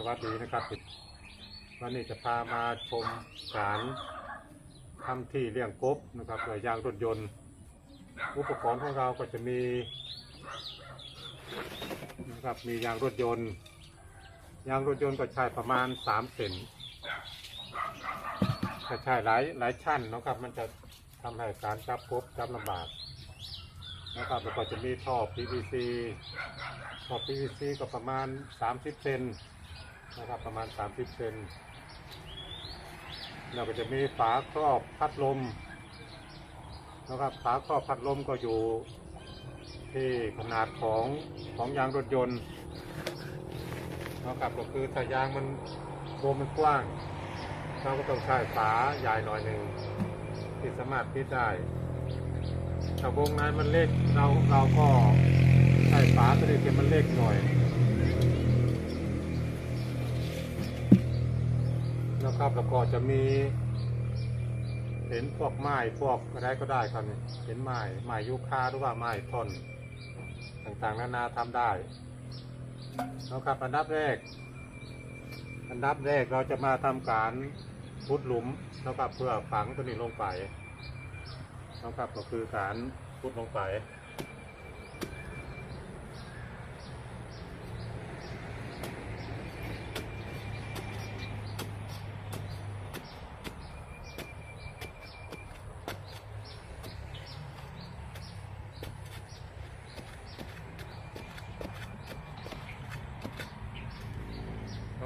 สวัสดีนะครับ วันนี้จะพามาชมการทำที่เลี้ยงกบนะครับเพื่อยางรถยนต์ อุปกรณ์ของเราก็จะมีนะครับมียางรถยนต์ ยางรถยนต์ก็ใช้ประมาณ3เซนถ้าใช้หลายหลายชั้นนะครับ มันจะทำให้การจับกบจับลำบากนะครับแล้วก็จะมีท่อ PVC ท่อ PVC ก็ประมาณ 30 เซน นะครับประมาณ 30เซนแล้วก็จะมีฝาครอบพัดลมนะครับฝาครอบพัดลมก็อยู่ที่ขนาดของของยางรถยนต์นะครับก็คือถ้ายางมันโบมันกว้างเราก็ต้องใช้ฝาใหญ่หน่อยหนึ่งที่สามารถปิดได้ถ้าวงในมันเล็กเราเราก็ใช้ฝาตัวนี้ที่มันเล็กหน่อย นะครับแล้วก็จะมีเห็นพวกไม้พวกอะไรก็ได้ครับเนี่เห็นไม้ไม้ยูคาหรือว่าไม้ท่อนต่างๆนานาทำได้นะครับอันดับแรก อันดับแรกเราจะมาทำการพุดหลุมนะครับเพื่อฝังตัวนี้ลงไปนะครับก็คือการพุดลงไป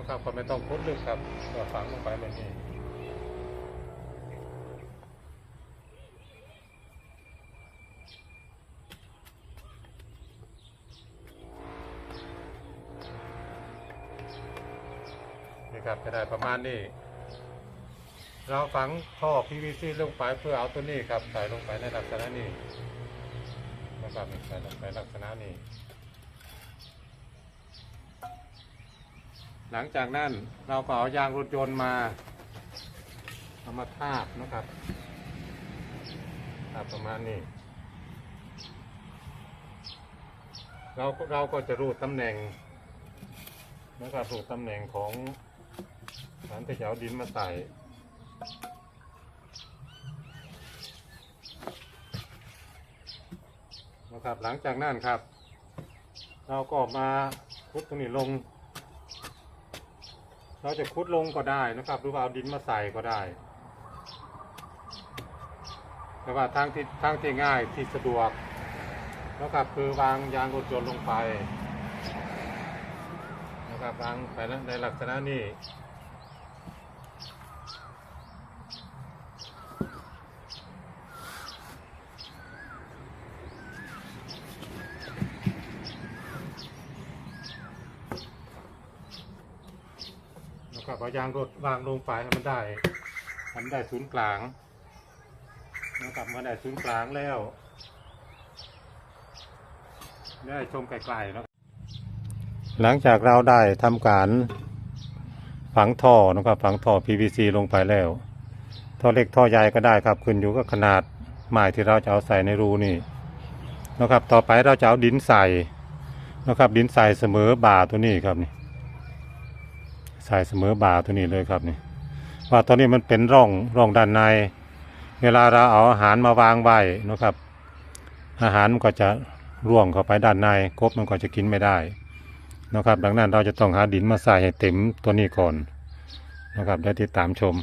นะครับก็ไม่ต้องพุดลึกครับเพื่อฝังลงไปแบบนี้นี่ครับจะได้ประมาณนี้ เราฝังท่อ PVC ลงไปเพื่อเอาตัวนี้ครับใส่ลงไปในลักษณะนี้นะครับใส่ลงไปลักษณะนี้ หลังจากนั้นเราก็เอายางรถยนต์มาเอามาทาบนะครับทาบประมาณนี้ เราก็เราก็จะรู้ตำแหน่งนะครับรู้ตำแหน่งของฐานที่จะเอาดินมาใส่นะครับหลังจากนั้นครับ เราก็มาพุดตรงนี้ลง เราจะคุดลงก็ได้นะครับ หรือว่าเอาดินมาใส่ก็ได้ แต่ว่าทางที่ทางที่ง่ายที่สะดวกนะครับคือวางยางรถยนต์ลงไปนะครับวางไปในลักษณะนี้นะครับ เอายางรถวางลงไปให้มันได้ให้มันได้ศูนย์กลางนะครับมื่อได้ศูนย์กลางแล้วได้ชมไกลๆแล้วหลังจากเราได้ทำการฝังท่อนะครับฝังท่อ PVC ลงไปแล้วท่อเล็กท่อใหญ่ก็ได้ครับขึ้นอยู่กับขนาดไม้ที่เราจะเอาใส่ในรูนี่นะครับ ต่อไปเราจะเอาดินใส่นะครับ ดินใส่เสมอบ่าตัวนี้ครับนี่ ใส่เสมอบ่าตัวนี้เลยครับนี่ ว่าตัวนี้มันเป็นร่องร่องด้านใน เวลาเราเอาอาหารมาวางไว้นะครับ อาหารมันก็จะร่วงเข้าไปด้านในกบมันก็จะกินไม่ได้นะครับ ดังนั้นเราจะต้องหาดินมาใส่ให้เต็มตัวนี้ก่อนนะครับเดี๋ยวติดตามชม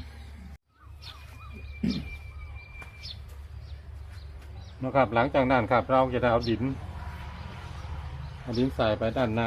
นะครับหลังจากนั้นครับเราจะได้เอาดินเอาดินใส่ไปด้านใน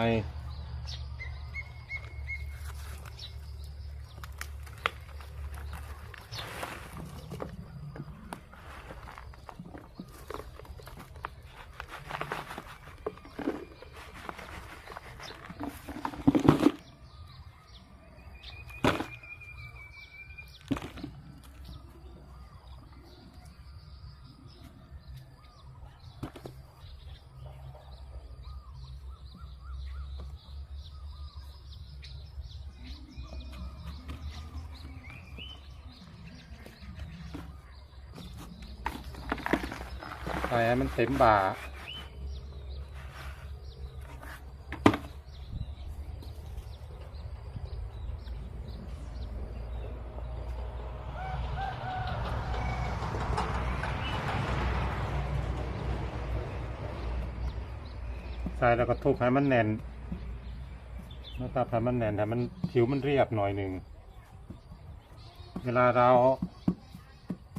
ล่อยให้มันเต็มบ่า ใส่แล้วก็ทุบให้มันแน่นนะครับให้มันแน่นให้มันผิวมันเรียบหน่อยหนึ่ง เวลาเรา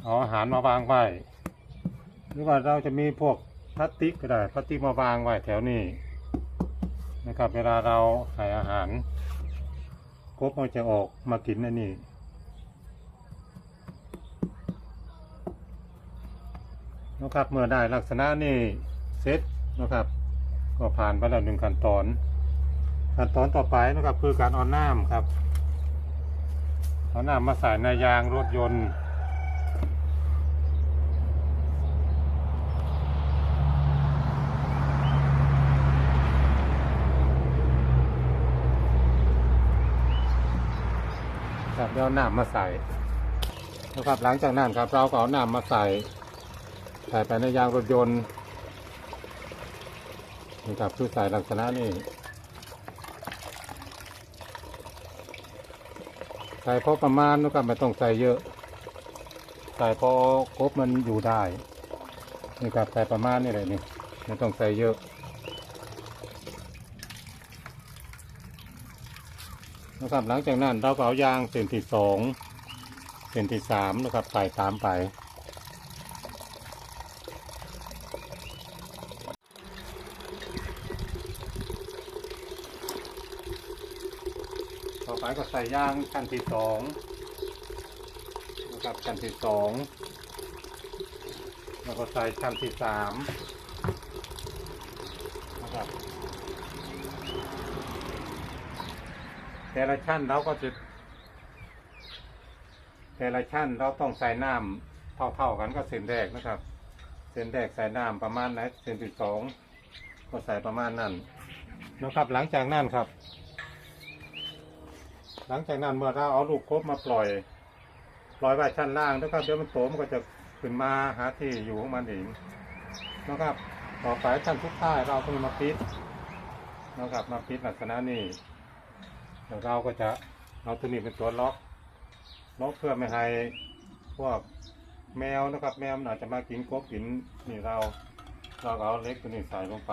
เอาอาหารมาวางไว้ หรือว่าเราจะมีพวกพลาสติกก็ได้พลาสติกมาวางไว้แถวนี้นะครับ เวลาเราให้อาหารกบมันจะออกมากินอันนี้นะครับเมื่อได้ลักษณะนี้เสร็จนะครับ ก็ผ่านไปแล้วหนึ่งขั้นตอน ขั้นตอนต่อไปนะครับคือการเอาน้ำครับเอาน้ำมาใส่ในยางรถยนต์ ครับเดี๋ยวเอาน้ำมาใส่นะครับหลังจากนั้นครับ เราก็เอาน้ำมาใส่ใส่ไปในยางรถยนต์นี่ครับคือใส่ลักษณะนี้ใส่พอประมาณนะครับไม่ต้องใส่เยอะ ใส่พอครบมันอยู่ได้นี่ครับใส่ประมาณนี่เลยนี่ไม่ต้องใส่เยอะ นะครับ หลังจากนั้นเราก็เอายางเส้นที่สองเส้นที่สามนะครับใส่ตามไป ต่อไปก็ใส่ยางชั้นที่สองนะครับชั้นที่สองแล้วก็ใส่ชั้นที่สามนะครับ แต่ละชั้นเราก็จะแต่ละชั้นเราต้องใส่น้ำเท่าๆกันก็เส้นแรกนะครับ เส้นแรกใส่น้ำประมาณไหนเส้นที่สองก็ใส่ประมาณนั้นนะครับหลังจากนั้นครับ หลังจากนั้นเมื่อเราเอาลูกกบมาปล่อย ปล่อยไว้ชั้นล่างนะครับเดี๋ยวมันโตมันก็จะขึ้นมาหาที่อยู่ของมันเองนะครับต่อไปชั้นทุกท้ายเราก็มาปิดนะครับมาปิดลักษณะนี้ แล้วเราก็จะเอาตัวนี้เป็นตัวล็อกล็อกเพื่อไม่ให้พวกแมวนะครับ แมวมันอาจจะมากินกบกินนี่เราเราเอาเล็กตัวนี้ใส่ลงไป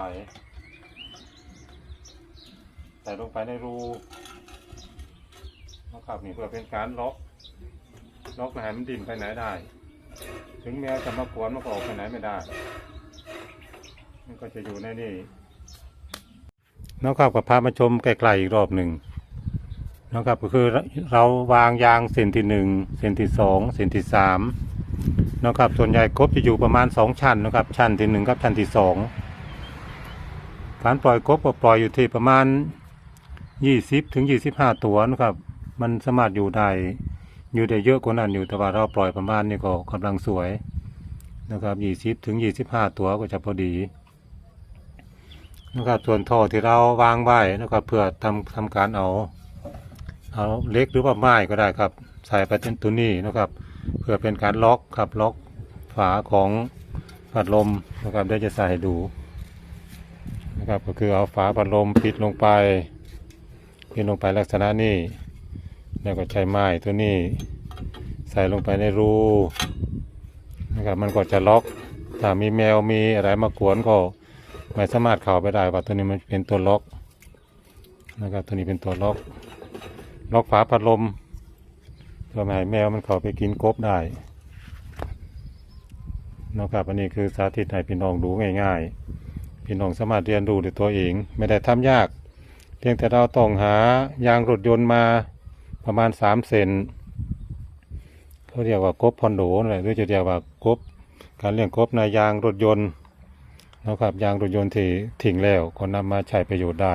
ใส่ลงไปในรูนะครับนี่เพื่อเป็นการล็อกล็อกไม่ให้มันดิ่นไปไหนได้ ถึงแมวจะมากวนมันก็ออกไปไหนไม่ได้มันก็จะอยู่ในนี่นะครับกับพามาชมไกลๆอีกรอบหนึ่ง นะครับก็คือเราวางยางเส้นที่หนึ่งเส้นที่สองเส้นที่สามนะครับส่วนใหญ่กบจะอยู่ประมาณสองชั้นนะครับ ชั้นที่หนึ่งกับชั้นที่สองการปล่อยกบก็ปล่อยอยู่ที่ประมาณยี่สิบถึงยี่สิบห้าตัวนะครับ มันสามารถอยู่ได้อยู่ได้เยอะกว่านั้นอยู่แต่ว่าเราปล่อยประมาณนี้ก็กำลังสวยนะครับยี่สิบถึงยี่สิบห้าตัวก็จะพอดีนะครับส่วนท่อที่เราวางไว้นะครับเพื่อทำทำการเอา เอาเล็กหรือว่าไม้ก็ได้ครับ ใส่ไปเป็นตัวนี้นะครับ เพื่อเป็นการล็อกครับล็อกฝาของพัดลมนะครับเดี๋ยวจะใส่ให้ดูนะครับก็คือเอาฝาพัดลมปิดลงไปปิดลงไปลักษณะนี้แล้วก็ใช้ไม้ตัวนี้ ใส่ลงไปในรูนะครับมันก็จะล็อกถ้ามีแมวมีอะไรมากวนก็ไม่สามารถเข้าไปได้ว่าตัวนี้มันเป็นตัวล็อกนะครับตัวนี้เป็นตัวล็อก ล็อกฝาพัดลมเพื่อไม่ให้แมวมันเข้าไปกินกบได้นะครับอันนี้คือสาธิตให้พี่น้องดูง่ายๆ พี่น้องสามารถเรียนรู้ด้วยตัวเอง ไม่ได้ทำยาก เพียงแต่เราต้องหายางรถยนต์มาประมาณสามเซนเขาเรียกว่ากบพอนโดอะไรหรือจะเรียกว่ากบการเลี้ยงกบในยางรถยนต์นะครับยางรถยนต์ที่ทิ้งแล้วก็นำมาใช้ประโยชน์ได้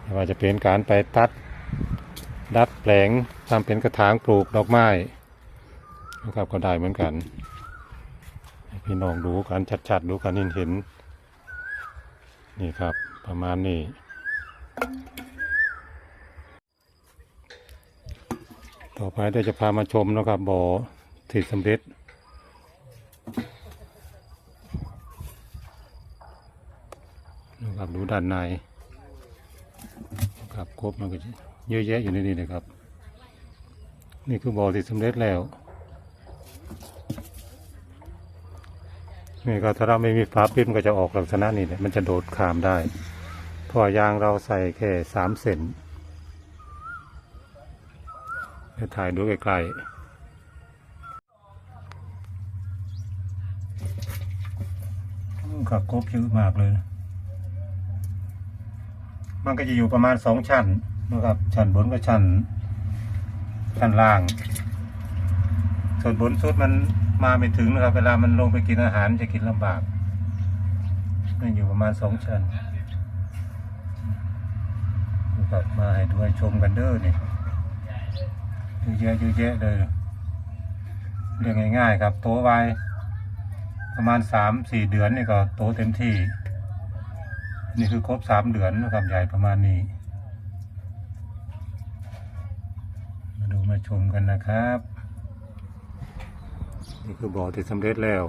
ไม่ว่าจะเป็นการไปตัด ดัดแปลงทำเป็นกระถางปลูกดอกไม้นะครับก็ได้เหมือนกันพี่น้องดูกันชัดๆดูกันเห็นนี่ครับประมาณนี้ต่อไปเดี๋ยวจะพามาชมนะครับบ่อที่สำเร็จนะครับดูด้านในนะครับครบมันก็ เยอะแยะอยู่ในนี้นะครับ นี่คือบ่อที่สำเร็จแล้วนี่ก็ถ้าเราไม่มีฝาปิดมันก็จะออกลักษณะนี้เลยมันจะโดดขามได้ท่อยางเราใส่แค่สามเซนจะถ่ายดูใกล้ๆอืมครับครบเยอะมากเลย มันก็จะอยู่ประมาณสองชั้น นะครับชั้นบนกับชั้นชั้นล่าง ส่วนบนสุดมันมาไม่ถึงนะครับ เวลามันลงไปกินอาหารจะกินลำบากมันอยู่ประมาณสองชั้นนะครับมาให้ด้วยชมกันเด้อนี่เยอะแยะเยอะแยะเลยเรื่องง่ายๆครับ โตไวประมาณสามสี่เดือนนี่ก็โตเต็มที่ นี่คือครบสามเดือนนะครับใหญ่ประมาณนี้ มาดู มาชมกันนะครับ นี่คือบ่อที่สำเร็จแล้ว